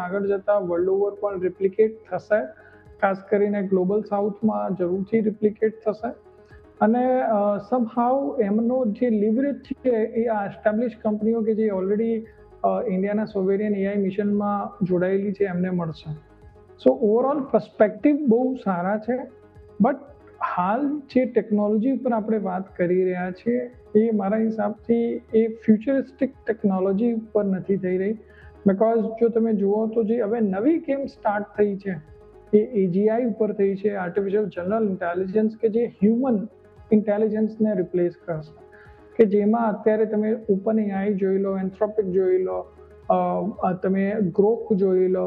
આગળ જતાં world over પણ રિપ્લિકેટ થશે. ખાસ કરીને ગ્લોબલ સાઉથમાં જરૂરથી રિપ્લિકેટ થશે. અને સમહાવ એમનો જે લિવરેજ છે એ આ એસ્ટાબ્લિશ કંપનીઓ કે જે ઓલરેડી ઇન્ડિયાના સોવેરિયન એઆઈ મિશનમાં જોડાયેલી છે, એમને મળશે. સો ઓવરઓલ પર્સપેક્ટિવ બહુ સારા છે. બટ હાલ જે ટેકનોલોજી ઉપર આપણે વાત કરી રહ્યા છીએ, એ મારા હિસાબથી એ ફ્યુચરિસ્ટિક ટેકનોલોજી ઉપર નથી થઈ રહી. બિકોઝ જો તમે જુઓ તો જે હવે નવી ગેમ સ્ટાર્ટ થઈ છે, એ એજીઆઈ ઉપર થઈ છે આર્ટિફિશિયલ જનરલ ઇન્ટેલિજન્સ કે જે હ્યુમન ઇન્ટેલિજન્સને રિપ્લેસ કરશે. કે જેમાં અત્યારે તમે ઓપન એઆઈ જોઈ લો એન્થ્રોપિક જોઈ લો તમે ગ્રોક જોઈ લો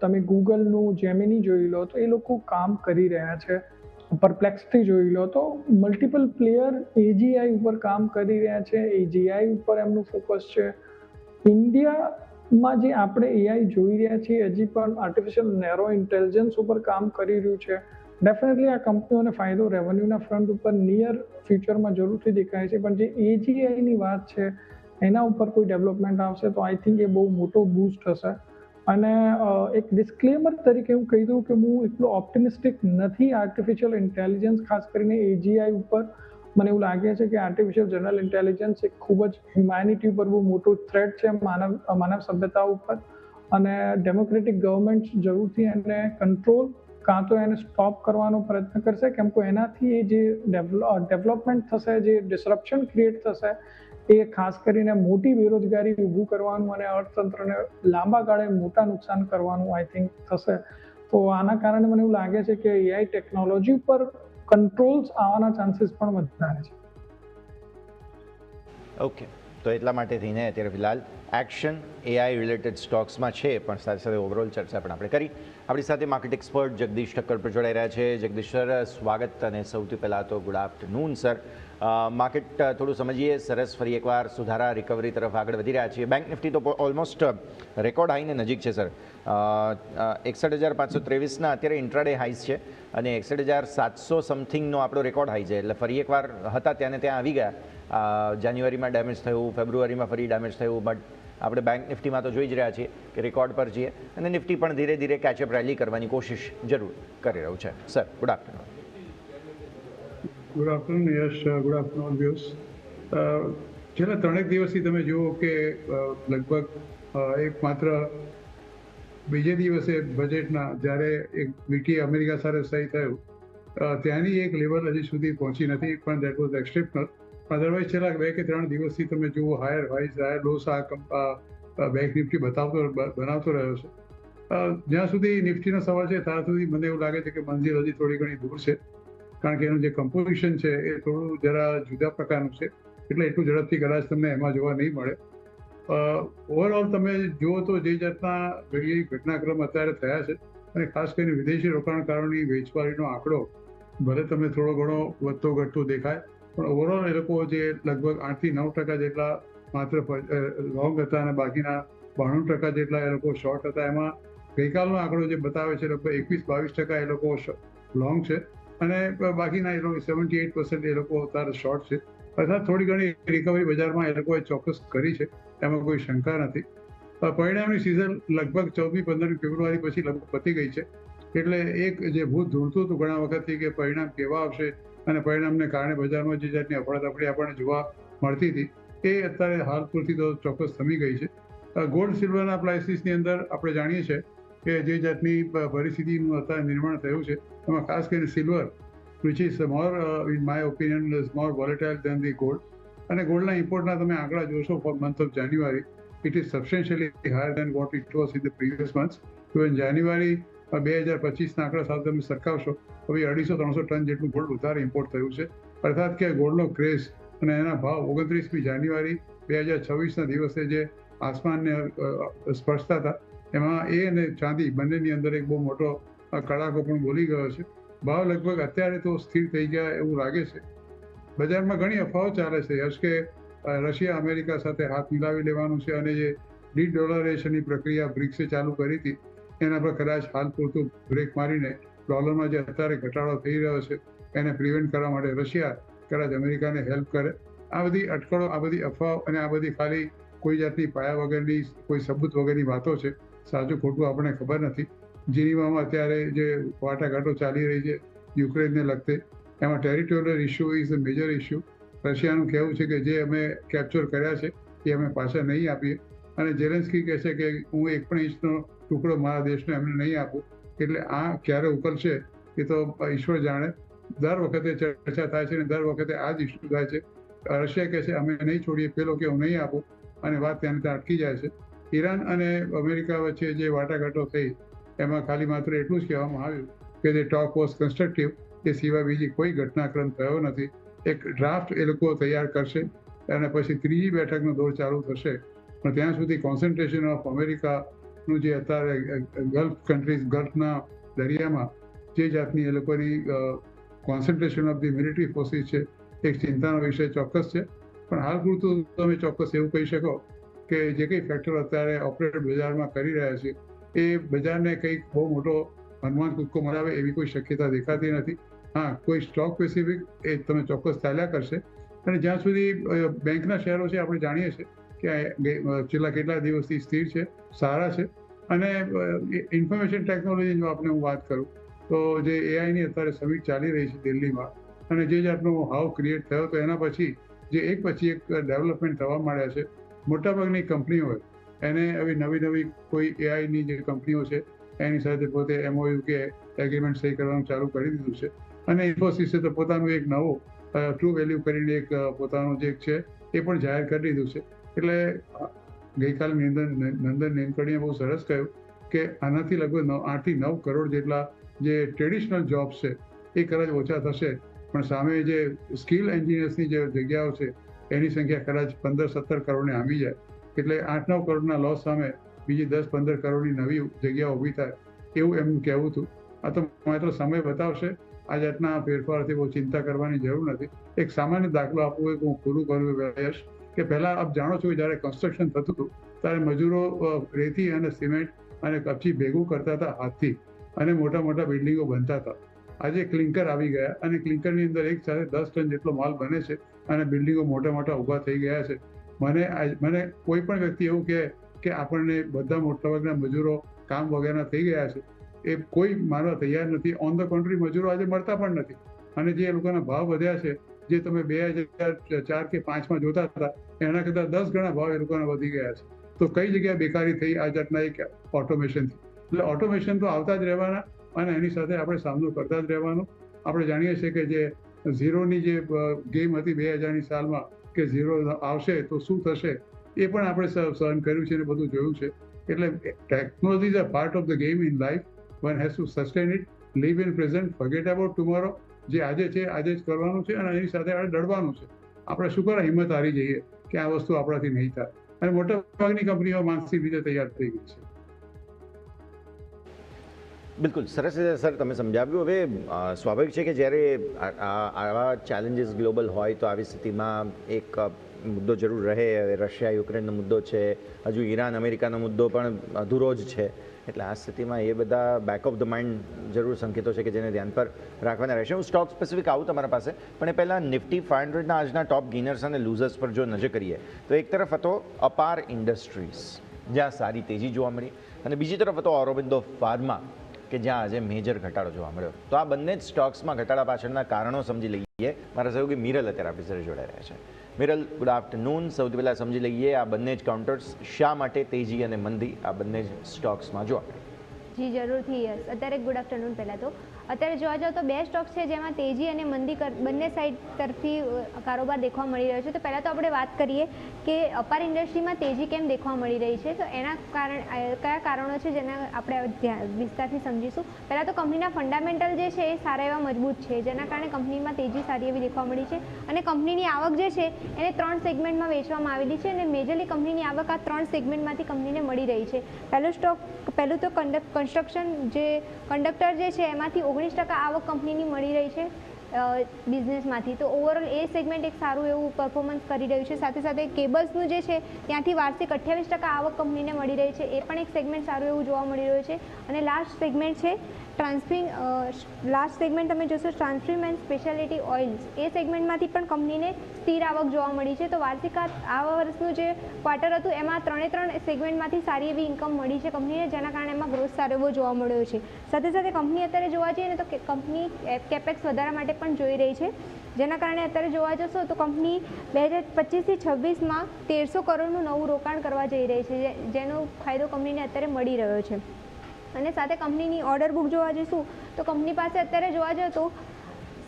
તમે ગૂગલનું જેમિની જોઈ લો, તો એ લોકો કામ કરી રહ્યા છે. પરપ્લેક્સથી જોઈ લો, તો મલ્ટિપલ પ્લેયર એજીઆઈ ઉપર કામ કરી રહ્યા છે. એજીઆઈ ઉપર એમનું ફોકસ છે. ઇન્ડિયામાં જે આપણે એઆઈ જોઈ રહ્યા છીએ, હજી પણ આર્ટિફિશિયલ નેરો ઇન્ટેલિજન્સ ઉપર કામ કરી રહ્યું છે. ડેફિનેટલી આ કંપનીઓને ફાયદો રેવન્યુના ફ્રન્ટ ઉપર નિયર ફ્યુચરમાં જરૂરથી દેખાય છે. પણ જે એજીઆઈની વાત છે, એના ઉપર કોઈ ડેવલપમેન્ટ આવશે તો આઈ થિંક એ બહુ મોટો બૂસ્ટ હશે. અને એક ડિસ્ક્લેમર તરીકે હું કહી દઉં કે હું એટલો ઓપ્ટિમિસ્ટિક નથી આર્ટિફિશિયલ ઇન્ટેલિજન્સ ખાસ કરીને એજીઆઈ ઉપર. મને એવું લાગે છે કે આર્ટિફિશિયલ જનરલ ઇન્ટેલિજન્સ એક ખૂબ જ હ્યુમેનિટી ઉપર બહુ મોટું થ્રેટ છે માનવ માનવ સભ્યતા ઉપર. અને ડેમોક્રેટિક ગવર્મેન્ટ જરૂરથી એને કંટ્રોલ કાં તો એને સ્ટોપ કરવાનો પ્રયત્ન કરશે, કેમ કે એનાથી એ જે ડેવલપમેન્ટ થશે, જે ડિસરપ્શન ક્રિએટ થશે, એ ખાસ કરીને મોટી બેરોજગારી ઊભું કરવાનું અને અર્થતંત્રને લાંબા ગાળે મોટા નુકસાન કરવાનું આઈ થિંક થશે. તો આના કારણે મને એવું લાગે છે કે એઆઈ ટેકનોલોજી પર કંટ્રોલ્સ આવવાના ચાન્સીસ પણ વધારે છે. ઓકે તો એટલા માટે થઈને અત્યારે ફિલહાલ એક્શન એઆઈ રિલેટેડ સ્ટોક્સમાં છે, પણ સાથે સાથે ઓવરઓલ ચર્ચા પણ આપણે કરી. આપણી સાથે માર્કેટ એક્સપર્ટ જગદીશ ઠક્કર પર જોડાઈ રહ્યા છે. જગદીશ સર સ્વાગત અને સૌથી પહેલાં તો ગુડ આફ્ટરનૂન સર માર્કેટ થોડું સમજીએ, સરસ ફરી એકવાર સુધારા રિકવરી તરફ આગળ વધી રહ્યા છીએ. બેંક નિફ્ટી તો ઓલમોસ્ટ રેકોર્ડ હાઈને નજીક છે સર એકસઠ હજાર પાંચસો ત્રેવીસના અત્યારે ઇન્ટ્રાડે હાઈસ છે અને એકસઠ હજાર સાતસો સમથિંગનો આપણો રેકોર્ડ હાઈ છે. એટલે ફરી એકવાર હતા ત્યાં ત્યાં આવી ગયા. જાન્યુઆરીમાં ડેમેજ થયું, ફેબ્રુઆરીમાં ફરી ડેમેજ થયું બટ આપણે બેંક નિફ્ટીમાં તો જોઈ જ રહ્યા છીએ કે રેકોર્ડ પર છીએ અને નિફ્ટી પણ ધીરે ધીરે કેચઅપ રેલી કરવાની કોશિશ જરૂર કરી રહ્યું છે. Sir good afternoon good afternoon yes good afternoon views છેલ્લા ત્રણેક દિવસથી તમે જુઓ કે લગભગ એક માત્ર બીજે દિવસે બજેટના જ્યારે એક મીટી અમેરિકા સાથે સહી થયું ત્યાંની એક લેવલ હજી સુધી પહોંચી નથી, પણ દેટ વોઝ એક્સેપ્શનલ અધરવાઇઝ છેલ્લા બે કે ત્રણ દિવસથી તમે જુઓ હાયર વાઇઝ હાયર લોસ આ બેંક નિફ્ટી બતાવતો બનાવતો રહ્યો છે. જ્યાં સુધી નિફ્ટીનો સવાલ છે, ત્યાં સુધી મને એવું લાગે છે કે મંજિલ હજી થોડી ઘણી દૂર છે. કારણ કે એનું જે કમ્પોઝિશન છે એ થોડું જરા જુદા પ્રકારનું છે. એટલે એટલું ઝડપથી કદાચ તમને એમાં જોવા નહીં મળે. ઓવરઓલ તમે જુઓ તો જે જાતના ઘણી ઘટનાક્રમ અત્યારે થયા છે અને ખાસ કરીને વિદેશી રોકાણકારોની વેચવારીનો આંકડો, ભલે તમે થોડો ઘણો વધતો ઘટતો દેખાય, પણ ઓવરઓલ એ લોકો જે લગભગ આઠથી નવ ટકા જેટલા માત્ર લોંગ હતા અને બાકીના બાણું ટકા જેટલા એ લોકો શોર્ટ હતા. એમાં ગઈકાલનો આંકડો જે બતાવે છે લગભગ એકવીસ બાવીસ ટકા એ લોકો લોંગ છે. અને બાકીના એ લોકો સેવન્ટી એટ પર્સન્ટ એ લોકો અત્યારે શોર્ટ છે. અર્થાત થોડી ઘણી રિકવરી બજારમાં એ લોકોએ ચોક્કસ કરી છે, એમાં કોઈ શંકા નથી. પરિણામની સિઝન લગભગ ચૌદમી પંદરમી ફેબ્રુઆરી પછી લગભગ પતી ગઈ છે. એટલે એક જે ભૂત ધૂળતું હતું ઘણા વખતથી કે પરિણામ કેવા આવશે અને પરિણામને કારણે બજારમાં જે જાતની અફડાતફડી આપણને જોવા મળતી હતી, એ અત્યારે હાલ પૂરતી તો ચોક્કસ થમી ગઈ છે. ગોલ્ડ સિલ્વરના પ્રાઇસીસની અંદર આપણે જાણીએ છીએ કે જે જાતની પરિસ્થિતિનું અત્યારે નિર્માણ થયું છે, એમાં ખાસ કરીને silver which is more in my opinion is more volatile than the gold અને ગોલ્ડના ઇમ્પોર્ટના તમે આંકડા જોશો for month of January it is substantially higher than what it was in the previous month even January બે હજાર પચીસના આંકડા સાથે તમે સરખાવશો હવે અઢીસો ત્રણસો ટન જેટલું ગોલ્ડ વધારે ઇમ્પોર્ટ થયું છે. અર્થાત કે ગોલ્ડનો ક્રેઝ અને એના ભાવ ઓગણત્રીસમી જાન્યુઆરી બે હજાર છવ્વીસના દિવસે જે આસમાનને સ્પર્શતા હતા એમાં એ અને ચાંદી બંનેની અંદર એક બહુ મોટો કડાકો પણ બોલી ગયો છે. ભાવ લગભગ અત્યારે તો સ્થિર થઈ ગયા એવું લાગે છે. બજારમાં ઘણી અફવાઓ ચાલે છે. યશ કે રશિયા, અમેરિકા સાથે હાથ મિલાવી લેવાનું છે અને જે ડી ડોલરેશનની પ્રક્રિયા બ્રિક્સે ચાલુ કરી હતી, એના પર કદાચ હાલ પૂરતું બ્રેક મારીને ડોલરમાં જે અત્યારે ઘટાડો થઈ રહ્યો છે, એને પ્રિવેન્ટ કરવા માટે રશિયા કદાચ અમેરિકાને હેલ્પ કરે. આ બધી અટકળો, આ બધી અફવાઓ અને આ બધી ખાલી કોઈ જાતની પાયા વગરની, કોઈ સબૂત વગરની વાતો છે. સાચું ખોટું આપણને ખબર નથી. જીનીવામાં અત્યારે જે વાટાઘાટો ચાલી રહી છે યુક્રેનને લગતે, એમાં territorial issue is a major issue રશિયાનું કહેવું છે કે જે અમે કેપ્ચર કર્યા છે, એ અમે પાછા નહીં આપીએ. અને જેલેન્સ્કી કહે છે કે હું એક પણ ઇંચનો ટુકડો મારા દેશને એમને નહીં આપું. એટલે આ ક્યારે ઉકલશે, એ તો ઈશ્વર જાણે. દર વખતે ચર્ચા થાય છે અને દર વખતે આ જ ઇસ્યુ થાય છે. રશિયા કહે છે, અમે નહીં છોડીએ, પેલો કે હું નહીં આપું. અને વાત ત્યાં ત્યાં અટકી જાય છે. ઈરાન અને અમેરિકા વચ્ચે જે વાટાઘાટો થઈ, એમાં ખાલી માત્ર એટલું જ કહેવામાં આવ્યું કે જે ટોક વોઝ કન્સ્ટ્રક્ટિવ એ સિવાય બીજી કોઈ ઘટનાક્રમ થયો નથી. એક ડ્રાફ્ટ એ લોકો તૈયાર કરશે અને પછી ત્રીજી બેઠકનો દોર ચાલુ થશે. પણ ત્યાં સુધી કોન્સન્ટ્રેશન ઓફ અમેરિકાનું જે અત્યારે ગલ્ફ કન્ટ્રીઝ ગલ્ફના દરિયામાં, જે જાતની એ લોકોની concentration of the military forces છે, એક ચિંતાનો વિષય ચોક્કસ છે. પણ હાલ પૂરતું તમે ચોક્કસ એવું કહી શકો કે જે કંઈ ફેક્ટર અત્યારે ઓપરેટ બજારમાં કરી રહ્યા છે, એ બજારને કંઈક બહુ મોટો હનુમાન કૂદકો મરાવે એવી કોઈ શક્યતા દેખાતી નથી. હા, કોઈ સ્ટોક સ્પેસિફિક એ તમે ચોક્કસ ચાલ્યા કરશે. અને જ્યાં સુધી બેંકના શેરો છે, આપણે જાણીએ છીએ કે છેલ્લા કેટલા દિવસથી સ્થિર છે, સારા છે. અને ઇન્ફોર્મેશન ટેકનોલોજી જો આપણે હું વાત કરું, તો જે એઆઈની અત્યારે સમિટ ચાલી રહી છે દિલ્હીમાં, અને જે જાતનો હાવ ક્રિએટ થયો, તો એના પછી જે એક પછી એક ડેવલપમેન્ટ થવા માંડ્યા છે મોટાભાગની કંપનીઓએ એને આવી નવી નવી કોઈ એઆઈની જે કંપનીઓ છે, એની સાથે પોતે એમઓયુ કે એગ્રીમેન્ટ સહી કરવાનું ચાલુ કરી દીધું છે. અને ઇન્ફોસિસે તો પોતાનું એક નવો ટ્રુ વેલ્યુ કરીને એક પોતાનું જે છે, એ પણ જાહેર કરી દીધું છે. એટલે ગઈકાલે નિંદન, નંદન નીલકણીએ બહુ સરસ કહ્યું કે આનાથી લગભગ નવ, આઠથી નવ કરોડ જેટલા જે ટ્રેડિશનલ જોબ્સ છે, એ કદાચ ઓછા થશે. પણ સામે જે સ્કિલ એન્જિનિયર્સની જે જગ્યાઓ છે એની સંખ્યા કદાચ પંદર સત્તર કરોડને આમી જાય. એટલે આઠ નવ કરોડના લોસ સામે બીજી દસ પંદર કરોડની નવી જગ્યા ઊભી થાય એવું એમનું કહેવું હતું. આ તો માત્ર સમય બતાવશે. આ જાતના ફેરફારથી બહુ ચિંતા કરવાની જરૂર નથી. એક સામાન્ય દાખલો આપવો એક હું પૂરું કરું યશ, કે પહેલાં આપ જાણો છો કે જ્યારે કન્સ્ટ્રક્શન થતું હતું, ત્યારે મજૂરો રેતી અને સિમેન્ટ અને કપચી ભેગું કરતા હતા હાથથી અને મોટા મોટા બિલ્ડિંગો બનતા હતા. આજે ક્લિંકર આવી ગયા અને ક્લિંકરની અંદર એક સાથે દસ ટન જેટલો માલ બને છે. અને બિલ્ડિંગો મોટા મોટા ઊભા થઈ ગયા છે. મને મને કોઈ પણ વ્યક્તિ એવું કહે કે આપણને બધા મોટાભાગના મજૂરો કામ વગેરેના થઈ ગયા છે. એ કોઈ માનવા તૈયાર નથી. ઓન ધ કન્ટ્રી મજૂરો આજે મળતા પણ નથી. અને જે લોકોના ભાવ વધ્યા છે, જે તમે બે હજાર ચાર કે પાંચમાં જોતા હતા, એના કરતાં દસ ગણા ભાવ એ લોકોના વધી ગયા છે. તો કઈ જગ્યાએ બેકારી થઈ આ જાતના એક ઓટોમેશનથી એટલે ઓટોમેશન તો આવતા જ રહેવાના અને એની સાથે આપણે સામનો કરતા જ રહેવાનો. આપણે જાણીએ છીએ કે જે ઝીરોની જે ગેમ હતી બે હજારની સાલમાં કે ઝીરો આવશે તો શું થશે, એ પણ આપણે સહન કર્યું છે અને બધું જોયું છે. એટલે technology is a part of the game in life. One has to sustain it live in present forget about tomorrow જે આજે છે, આજે જ કરવાનું છે અને એની સાથે આપણે લડવાનું છે. આપણે શું કરે હિંમત હારી જઈએ કે આ વસ્તુ આપણાથી નહીં થાય. અને મોટાભાગની કંપનીઓ માનસિક રીતે તૈયાર થઈ ગઈ છે. બિલકુલ, સરસ રીતે સર તમે સમજાવ્યું. હવે સ્વાભાવિક છે કે જ્યારે આવા ચેલેન્જીસ ગ્લોબલ હોય તો આવી સ્થિતિમાં એક મુદ્દો જરૂર રહે. હવે રશિયા, યુક્રેનનો મુદ્દો છે. હજુ ઈરાન, અમેરિકાનો મુદ્દો પણ અધૂરો જ છે. એટલે આ સ્થિતિમાં એ બધા બેક ઓફ ધ માઇન્ડ જરૂર સંકેતો છે કે જેને ધ્યાન પર રાખવાના રહેશે. હું સ્ટોક સ્પેસિફિક આવું તમારા પાસે, પણ એ પહેલાં નિફ્ટી ફાઇવ હંડ્રેડના આજના ટોપ ગેનર્સ અને લૂઝર્સ પર જો નજર કરીએ, તો એક તરફ હતો અપાર ઇન્ડસ્ટ્રીઝ જ્યાં સારી તેજી જોવા મળી. અને બીજી તરફ હતો ઓરોબિંદો ફાર્મા કે જ્યાં આજે મેજર ઘટાડો જોવા મળ્યો. તો આ બંને જ સ્ટોક્સમાં ઘટાડા પાછળના કારણો સમજી લઈએ. મારા સહયોગી મિરલ અત્યારે આપણી સાથે જોડાઈ રહ્યા છે. મિરલ ગુડ આફ્ટરનૂન સૌથી પહેલાં સમજી લઈએ આ બંને જ કાઉન્ટર્સ શા માટે તેજી અને મંદી આ બંને જ સ્ટોક્સમાં જોવા મળે જી, જરૂરથી યસ અત્યારે ગુડ આફ્ટરનૂન પહેલાં તો. અત્યારે જોવા જાઓ તો બે સ્ટોક છે જેમાં તેજી અને મંદી બંને સાઈડ તરફથી કારોબાર દેખવા મળી રહ્યો છે. તો પહેલાં તો આપણે વાત કરીએ કે અપાર ઇન્ડસ્ટ્રીમાં તેજી કેમ દેખવા મળી રહી છે? તો એના કારણ કયા કારણો છે જેના આપણે વિસ્તારથી સમજીશું. પહેલાં તો કંપનીના ફંડામેન્ટલ જે છે એ સારા એવા મજબૂત છે, જેના કારણે કંપનીમાં તેજી સારી એવી દેખવા મળી છે. અને કંપનીની આવક જે છે એને ત્રણ સેગમેન્ટમાં વેચવામાં આવેલી છે અને મેજરલી કંપનીની આવક આ ત્રણ સેગમેન્ટમાંથી કંપનીને મળી રહી છે. પહેલું સ્ટોક, પહેલું તો કન્સ્ટ્રક્શન જે કંડક્ટર જે છે એમાંથી ઓગણીસ ટકા આવક કંપનીની મળી રહી છે બિઝનેસમાંથી. તો ઓવરઓલ એ સેગમેન્ટ એક સારું એવું પરફોર્મન્સ કરી રહ્યું છે. સાથે સાથે કેબલ્સનું જે છે, ત્યાંથી વાર્ષિક અઠ્યાવીસ ટકા આવક કંપનીને મળી રહી છે. એ પણ એક સેગમેન્ટ સારું એવું જોવા મળી રહ્યું છે. અને લાસ્ટ સેગમેન્ટ છે ટ્રાન્સફિંગ લાસ્ટ સેગમેન્ટ તમે જોશો, ટ્રાન્સફિંગ એન્ડ સ્પેશિયાલિટી ઓઇલ્સ. એ સેગમેન્ટમાંથી પણ કંપનીને સ્થિર આવક જોવા મળી છે. તો વાર્ષિક આ વર્ષનું જે ક્વાર્ટર હતું, એમાં ત્રણે ત્રણ સેગમેન્ટમાંથી સારી એવી ઇન્કમ મળી છે કંપનીને, જેના કારણે એમાં ગ્રોથ સારો એવો જોવા મળ્યો છે. સાથે સાથે કંપની અત્યારે જોવા જઈએ ને, તો કંપની કેપેક્સ વધારા માટે પણ જોઈ રહી છે. જેના કારણે અત્યારે જોવા જશો, તો કંપની બે હજાર પચીસથી છવ્વીસમાં તેરસો કરોડનું નવું રોકાણ કરવા જઈ રહી છે જેનો ફાયદો કંપનીને અત્યારે મળી રહ્યો છે. અને સાથે કંપનીની ઓર્ડર બુક જોવા જઈશું. તો કંપની પાસે અત્યારે જોવા જઈએ તો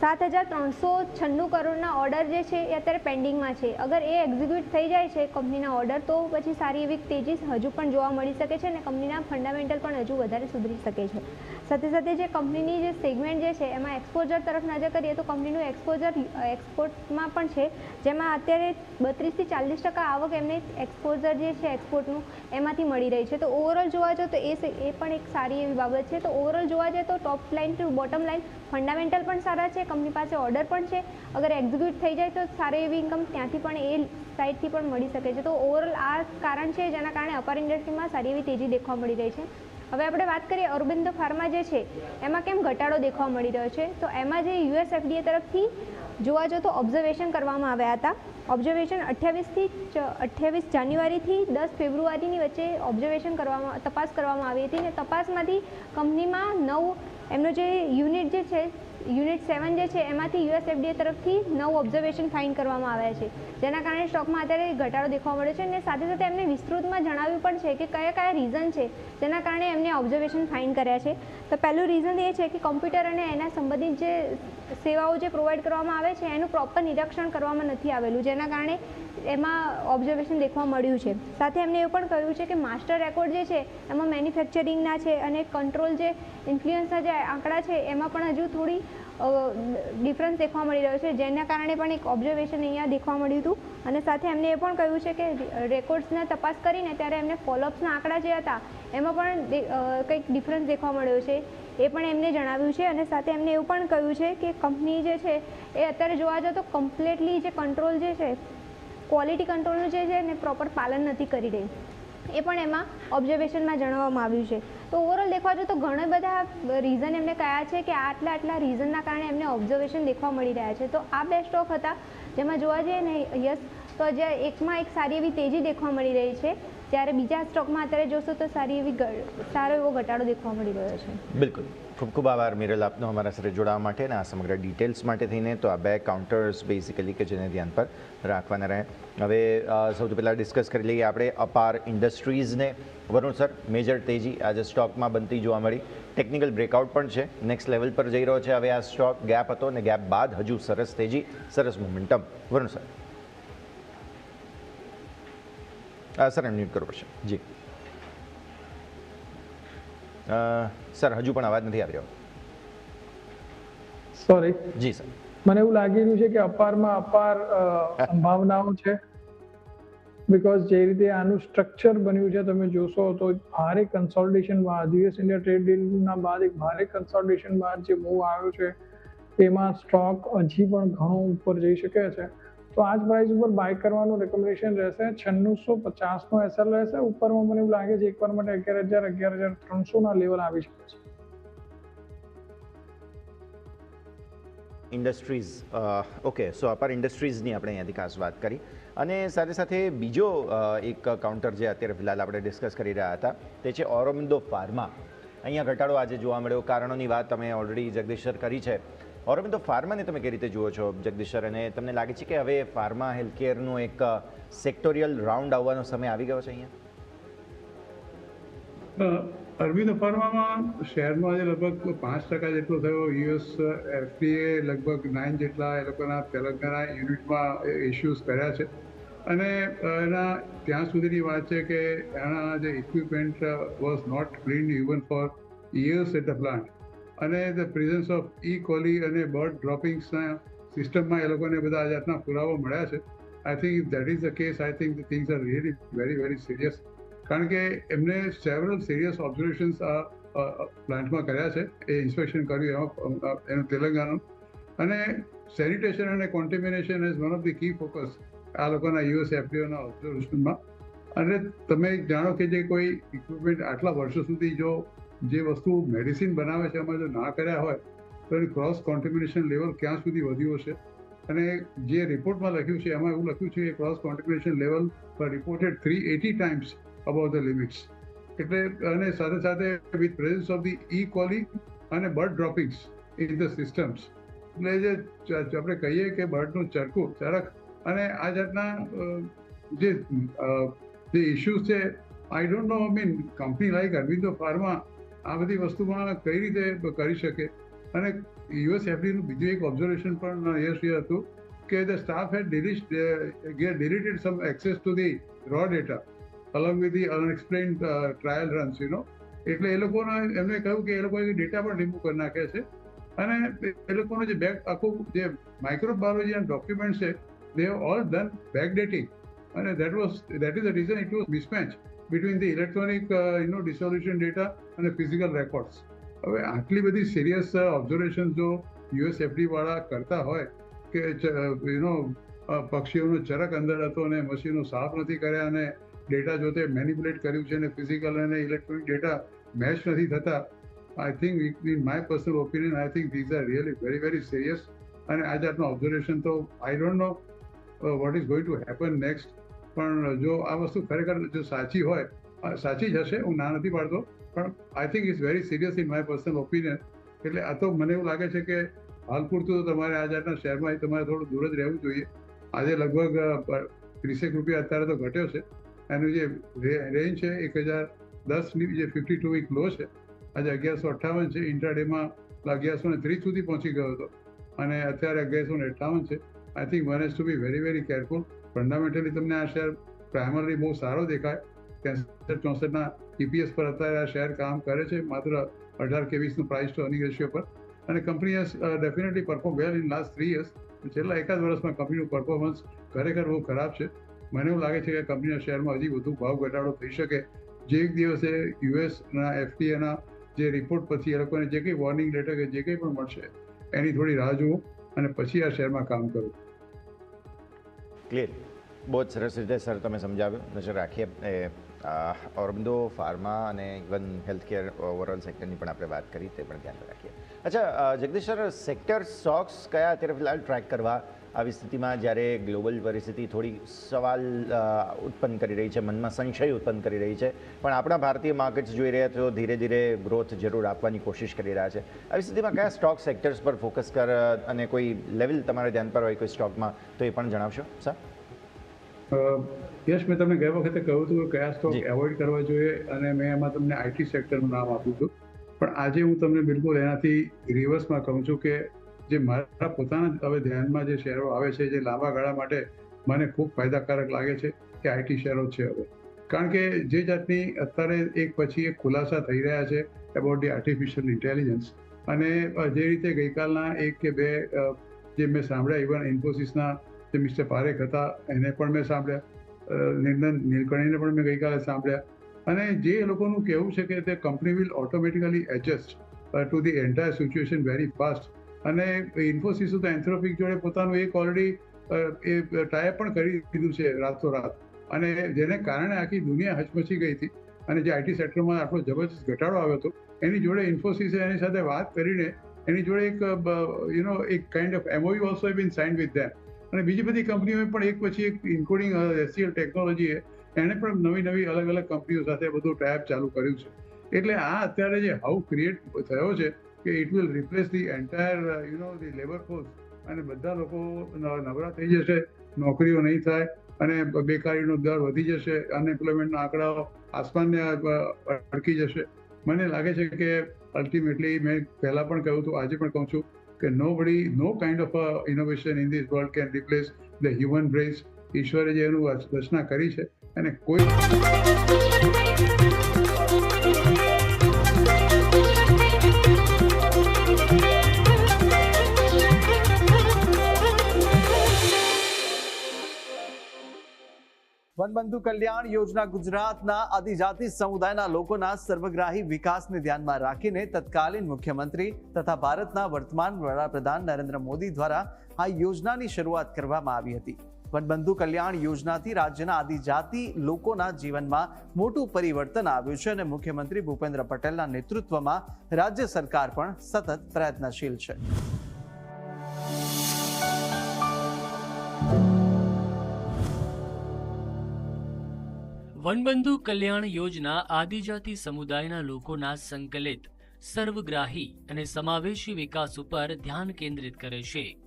સાત હજાર ત્રણસો છન્નું કરોડના ઓર્ડર જે છે એ અત્યારે પેન્ડિંગમાં છે. અગર એ એક્ઝિક્યુટ થઈ જાય છે કંપનીના ઓર્ડર તો પછી સારી એવી તેજી હજુ પણ જોવા મળી શકે છે અને કંપનીના ફંડામેન્ટલ પણ હજુ વધારે સુધરી શકે છે. સાથે સાથે જે કંપનીની જે સેગમેન્ટ જે છે, એમાં એક્સપોઝર તરફ નજર કરીએ તો કંપનીનું એક્સપોઝર એક્સપોર્ટમાં પણ છે. જેમાં અત્યારે બત્રીસથી ચાલીસ ટકા આવક એમને એક્સપોઝર જે છે એક્સપોર્ટનું એમાંથી મળી રહી છે. તો ઓવરઓલ જોવા જાઓ તો એ એ પણ એક સારી એવી બાબત છે. તો ઓવરઓલ જોવા જઈએ તો top line to bottom line fundamental પણ સારા છે કંપની પાસે ઓર્ડર પણ છે. અગર એક્ઝિક્યુટ થઈ જાય તો સારી એવી ઇન્કમ ત્યાંથી પણ એ સાઇડથી પણ મળી શકે છે. તો ઓવરઓલ આ કારણ છે, જેના કારણે અપાર ઇન્ડસ્ટ્રીમાં સારી એવી તેજી દેખવા મળી રહી છે. હવે આપણે વાત કરીએ અરબિંદો ફાર્મા જે છે, એમાં કેમ ઘટાડો દેખવા મળી રહ્યો છે? તો એમાં જે યુએસ એફડીએ તરફથી જોવા જો તો ઓબ્ઝર્વેશન કરવામાં આવ્યા હતા. ઓબ્ઝર્વેશન અઠ્યાવીસથી અઠ્યાવીસ જાન્યુઆરીથી દસ ફેબ્રુઆરીની વચ્ચે ઓબ્ઝર્વેશન કરવામાં, તપાસ કરવામાં આવી હતી અને તપાસમાંથી કંપનીમાં નવ, એમનો જે યુનિટ જે છે યુનિટ સેવન જે છે, એમાંથી યુએસ એફડીએ તરફથી નવ ઓબ્ઝર્વેશન ફાઇન કરવામાં આવ્યા છે. જેના કારણે સ્ટોકમાં અત્યારે ઘટાડો દેખવા મળ્યો છે અને સાથે સાથે એમને વિસ્તૃતમાં જણાવ્યું પણ છે કે કયા કયા રીઝન છે, જેના કારણે એમને ઓબ્ઝર્વેશન ફાઇન કર્યા છે. તો પહેલું રીઝન એ છે કે કોમ્પ્યુટર અને એના સંબંધિત જે સેવાઓ જે પ્રોવાઈડ કરવામાં આવે છે, એનું પ્રોપર નિરીક્ષણ કરવામાં નથી આવેલું, જેના કારણે એમાં ઓબ્ઝર્વેશન દેખવા મળ્યું છે. સાથે એમને એવું પણ કહ્યું છે કે માસ્ટર રેકોર્ડ જે છે, એમાં મેન્યુફેક્ચરિંગના છે અને કંટ્રોલ જે ઇન્ફ્લુઅન્સના જે આંકડા છે, એમાં પણ હજુ થોડી ડિફરન્સ દેખવા મળી રહ્યો છે. જેના કારણે પણ એક ઓબ્ઝર્વેશન અહીંયા દેખવા મળ્યું હતું. અને સાથે એમને એ પણ કહ્યું છે કે રેકોર્ડ્સને તપાસ કરીને ત્યારે એમને ફોલોઅપ્સના આંકડા જે હતા, એમાં પણ કંઈક ડિફરન્સ દેખવા મળ્યો છે. એ પણ એમને જણાવ્યું છે. અને સાથે એમને એવું પણ કહ્યું છે કે કંપની જે છે, એ અત્યારે જોવા જાઓ તો કમ્પ્લેટલી જે કંટ્રોલ જે છે ક્વોલિટી કંટ્રોલનું જે છે એને પ્રોપર પાલન નથી કરી રહી. એ પણ એમાં ઓબ્ઝર્વેશનમાં જણાવવામાં આવ્યું છે. તો ઓવરઓલ દેખવા જોઈએ તો ઘણા બધા રીઝન એમને કયા છે કે આટલા આટલા રીઝનના કારણે એમને ઓબ્ઝર્વેશન દેખવા મળી રહ્યા છે. તો આ બે સ્ટોક હતા. જેમાં જોવા જઈએ ને, યસ, તો જે એકમાં એક સારી એવી તેજી દેખવા મળી રહી છે. જ્યારે બીજા સ્ટોકમાં અત્યારે જોશો તો સારી એવી સારો એવો ઘટાડો દેખવા મળી રહ્યો છે. બિલકુલ. ખૂબ ખૂબ આભાર મિરલ, આપનો અમારા સાથે જોડાવા માટે અને આ સમગ્ર ડિટેલ્સ માટે થઈને. તો આ બે કાઉન્ટર્સ બેઝિકલી કે જેને ધ્યાન પર રાખવાના રહે. હવે સૌથી પહેલાં ડિસ્કસ કરી લઈએ આપણે અપાર ઇન્ડસ્ટ્રીઝને વરુણ સર મેજર તેજી આજે સ્ટોકમાં બનતી જોવા મળી. ટેકનિકલ બ્રેકઆઉટ પણ છે. નેક્સ્ટ લેવલ પર જઈ રહ્યો છે હવે આ સ્ટોક ગેપ હતો અને ગેપ બાદ હજુ સરસ તેજી, સરસ મોમેન્ટમ વરુણ સર. સર એમ મ્યુટ કરવું પડશે. જી. સર હજુ પણ અવાજ નથી આવી રહ્યો. સોરી જી સર. મને એવું લાગી રહ્યું છે કે અપારમાં અપાર સંભાવનાઓ છે. બીકોઝ જે રીતે આનું સ્ટ્રક્ચર બન્યું છે તમે જોશો તો ભારે કન્સોલિડેશન બાદ યુએસ ઇન્ડિયા ટ્રેડ ડીલના બાદ એક ભારે કન્સોલિડેશન બાદ જે મૂવ આવ્યો છે એમાં સ્ટોક હજી પણ ઘણો ઉપર જઈ શકે છે. તો આ જ પ્રાઇસ ઉપર બાય કરવાનું રેકમેન્ડેશન રહેશે. છન્નુસો પચાસનો એસએલ રહેશે. ઉપરમાં મને એવું લાગે છે એકવાર માટે અગિયાર હજાર અગિયાર હજાર ત્રણસોના લેવલ આવી શકે છે. ઇન્ડસ્ટ્રીઝ ઓકે સો અપાર ઇન્ડસ્ટ્રીઝની આપણે અહીંયાથી ખાસ વાત કરી. અને સાથે સાથે બીજો એક કાઉન્ટર જે અત્યારે ફિલહાલ આપણે ડિસ્કસ કરી રહ્યા હતા, તે છે ઓરોમિંદો ફાર્મા અહીંયા ઘટાડો આજે જોવા મળ્યો. કારણોની વાત તમે ઓલરેડી જગદીશ સર કરી છે. ઓરોમિંદો ફાર્માને તમે કઈ રીતે જુઓ છો? જગદીશ અને તમને લાગે છે કે હવે ફાર્મા હેલ્થકેરનું એક સેક્ટોરિયલ રાઉન્ડ આવવાનો સમય આવી ગયો છે અહીંયા? અરવિંદ, ફાર્મામાં શેરમાં આજે લગભગ પાંચ ટકા જેટલો થયો, યુએસ, એફડીએ લગભગ નાઇન જેટલા એ લોકોના તેલંગાણા યુનિટમાં ઇસ્યુઝ કર્યા છે. અને એના ત્યાં સુધીની વાત છે કે એના જે equipment was not clean even for years at the plant અને the presence of E coli અને બર્ડ ડ્રોપિંગ્સના સિસ્ટમમાં એ લોકોને બધા આ જાતના પુરાવા મળ્યા છે. I think that is the case I think things are really very very serious કારણ કે એમને સેવરલ સિરિયસ ઓબ્ઝર્વેશન્સ આ પ્લાન્ટમાં કર્યા છે. એ ઇન્સ્પેક્શન કર્યું એમાં એનું તેલંગાનું અને સેનિટેશન અને contamination is one of the key focus આ લોકોના યુએસ એફડીઓના ઓબ્ઝર્વેશનમાં અને તમે જાણો કે જે કોઈ ઇક્વિપમેન્ટ આટલા વર્ષો સુધી જો જે વસ્તુ મેડિસિન બનાવે છે, એમાં જો ના કર્યા હોય, તો એની ક્રોસ કોન્ટેમિનેશન લેવલ ક્યાં સુધી વધ્યું હશે? અને જે રિપોર્ટમાં લખ્યું છે, એમાં એવું લખ્યું છે કે cross contamination level reported three eighty times above the limits એટલે, અને સાથે સાથે with presence of the E coli અને bird droppings in the systems એટલે જે આપણે કહીએ કે બર્ડનું ચરકું ચરક અને આ જાતના જે જે ઇશ્યુઝ છે I don't know I mean company like Aurobindo pharma આ બધી વસ્તુમાં કઈ રીતે કરી શકે? અને યુએસ એફડીનું બીજું એક ઓબ્ઝર્વેશન પણ યશ એ હતું કે the staff had delete deleted some access to the raw data along with the unexplained trial runs you એટલે એ લોકોને એમને કહ્યું કે એ લોકોએ ડેટા પણ રિમૂવ કરી નાખ્યા છે. અને એ લોકોનું જે બેક આખું જે માઇક્રોબાયોલોજી ડોક્યુમેન્ટ છે they all done back dating અને that was that is the reason it was mismatch between the electronic you know dissolution data અને ફિઝિકલ રેકોર્ડ્સ હવે આટલી બધી સિરિયસ ઓબ્ઝર્વેશન જો યુએસ એફડી વાળા કરતા હોય કે યુ નો પક્ષીઓનો ચરક અંદર હતો અને મશીનો સાફ નથી કર્યા અને ડેટા જોતે મેનિપ્યુલેટ કર્યું છે અને ફિઝિકલ અને ઇલેક્ટ્રોનિક ડેટા મેચ નથી થતા I think in my personal opinion I think these are really very very serious અને આ જાતનું ઓબ્ઝર્વેશન તો I don't know what is going to happen next પણ જો આ વસ્તુ ખરેખર જો સાચી હોય સાચી જ હશે, હું ના નથી પાડતો. પણ I think is very serious in my personal opinion એટલે આ તો મને એવું લાગે છે કે હાલ પૂરતું તો તમારે આ જાતના શહેરમાં તમારે થોડું દૂર જ રહેવું જોઈએ. આજે લગભગ ત્રીસેક રૂપિયા અત્યારે તો ઘટ્યો છે. એનું જે રેન્જ છે એક હજાર દસની જે ફિફ્ટી ટુ વીક લો છે. આજે અગિયારસો અઠ્ઠાવન છે ઇન્ટ્રાડેમાં અગિયારસો ને ત્રીસ સુધી પહોંચી ગયો હતો. અને અત્યારે અગિયારસો ને અઠ્ઠાવન છે. I think one has to be very very careful fundamentally તમને આ શેર પ્રાઇમરી બહુ સારો દેખાય. ત્રેસઠ, ચોસઠના ઇપીએસ પર અત્યારે આ શેર કામ કરે છે. માત્ર અઢાર કે વીસનું પ્રાઇસ ટુ અર્નિંગ રેશિયો પર. અને company has definitely perform well in last three years છેલ્લા એકાદ વર્ષમાં કંપનીનું પરફોર્મન્સ ખરેખર બહુ ખરાબ છે. મને એવું લાગે છે કે કંપનીના શેરમાં હજી વધુ ભાવ ઘટાડો થઈ શકે. જે એક દિવસે યુએસના એફટીએના જે રિપોર્ટ પછી એ લોકોને જે કંઈ વોર્નિંગ લેટર કે જે કંઈ પણ મળશે, એની થોડી રાહ જુઓ અને પછી આ શેરમાં કામ કરો. ક્લિયર બહુ જ સરસ રીતે સર તમે સમજાવ્યું, નજર રાખીએ. એ ઓરબિંદો, ફાર્મા અને ઇવન હેલ્થ કેર ઓવરઓલ સેક્ટરની પણ આપણે વાત કરી, તે પણ ધ્યાન રાખીએ. અચ્છા જગદીશ સર સેક્ટર સ્ટોક્સ કયા અત્યારે ફિલહાલ ટ્રેક કરવા આવી સ્થિતિમાં? જ્યારે ગ્લોબલ પરિસ્થિતિ થોડી સવાલ ઉત્પન્ન કરી રહી છે, મનમાં સંશય ઉત્પન્ન કરી રહી છે. પણ આપણા ભારતીય માર્કેટ્સ જોઈ રહ્યા તો ધીરે ધીરે ગ્રોથ જરૂર આપવાની કોશિશ કરી રહ્યા છે. આવી સ્થિતિમાં કયા સ્ટોક સેક્ટર્સ પર ફોકસ કર, અને કોઈ લેવલ તમારા ધ્યાન પર હોય કોઈ સ્ટોકમાં, તો એ પણ જણાવશો, સર? યશ મેં તમને ગયા વખતે કહ્યું હતું કે કયા સ્ટોક. એવોઇડ કરવા જોઈએ અને મેં એમાં તમને આઈટી સેક્ટરનું નામ આપ્યું હતું પણ આજે હું તમને બિલકુલ એનાથી રિવર્સમાં કહું છું કે જે મારા પોતાના હવે ધ્યાનમાં જે શેરો આવે છે જે લાંબા ગાળા માટે મને ખૂબ ફાયદાકારક લાગે છે કે આઈટી શેરો છે હવે કારણ કે જે જાતની અત્યારે એક પછી એક ખુલાસા થઈ રહ્યા છે એબાઉટ ધી આર્ટિફિશિયલ ઇન્ટેલિજન્સ અને જે રીતે ગઈકાલના એક કે બે જે મેં સાંભળ્યા ઇવન ઇન્ફોસિસના જે મિસ્ટર પારેખ હતા એને પણ મેં સાંભળ્યા. અ, નીલકણીને પણ મેં ગઈકાલે સાંભળ્યા. અને જે લોકોનું કહેવું છે કે તે company will automatically adjust to the entire situation very fast અને ઇન્ફોસિસ તો એન્થ્રોપિક જોડે પોતાનું એક ઓલરેડી એ ટાઈપ પણ કરી દીધું છે રાતોરાત. અને જેને કારણે આખી દુનિયા હચમચી ગઈ હતી. અને જે આઈટી સેક્ટરમાં આટલો જબરજસ્ત ઘટાડો આવ્યો હતો એની જોડે ઇન્ફોસિસે એની સાથે વાત કરીને એની જોડે એક યુ નો એક kind of MOU also been sign with them અને બીજી બધી કંપનીઓએ પણ એક પછી એક ઇન્ક્લુડિંગ એસસીએલ ટેકનોલોજીએ એણે પણ નવી નવી અલગ અલગ કંપનીઓ સાથે બધું ટાઈપ ચાલુ કર્યું છે. એટલે આ અત્યારે જે હાઉ ક્રિએટ થયો છે કે it will replace the entire you know the labour force અને બધા લોકો નબળા થઈ જશે, નોકરીઓ નહીં થાય અને બેકારીનો દર વધી જશે અનએમ્પ્લોયમેન્ટના આંકડાઓ આસમાનને અડકી જશે. મને લાગે છે કે અલ્ટિમેટલી મેં પહેલાં પણ કહ્યું હતું, આજે પણ કહું છું કે nobody no kind of innovation in this world can replace the human brains ઈશ્વરે જે એનું રચના કરી છે અને કોઈ વનબંધુ કલ્યાણ યોજના ગુજરાતના આદિજાતિ સમુદાયના લોકોના સર્વગ્રાહી વિકાસને ધ્યાનમાં રાખીને તત્કાલીન મુખ્યમંત્રી તથા ભારતના વર્તમાન વડાપ્રધાન નરેન્દ્ર મોદી દ્વારા આ યોજનાની શરૂઆત કરવામાં આવી હતી. વનબંધુ કલ્યાણ યોજનાથી રાજ્યના આદિજાતિ લોકોના જીવનમાં મોટું પરિવર્તન આવ્યું છે અને મુખ્યમંત્રી ભૂપેન્દ્ર પટેલના નેતૃત્વમાં રાજ્ય સરકાર પણ સતત પ્રયત્નશીલ છે. વનબંધુ કલ્યાણ યોજના આદિજાતિ સમુદાયના લોકોના સંકલિત, સર્વગ્રાહી અને સમાવેશી વિકાસ ઉપર ધ્યાન કેન્દ્રિત કરે છે.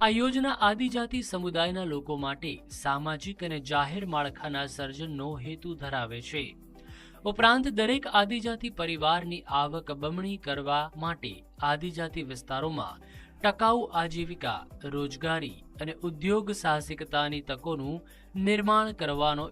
આ યોજના આદિજાતિ સમુદાયના લોકો માટે સામાજિક અને જાહેર માળખાના સર્જનનો હેતુ ધરાવે છે. ઉપરાંત દરેક આદિજાતિ પરિવારની આવક બમણી કરવા માટે આદિજાતિ વિસ્તારોમાં ટકાઉ આજીવિકા, રોજગારી અને ઉદ્યોગ સાહસિકતાની તકોનું નિર્માણ કરવાનો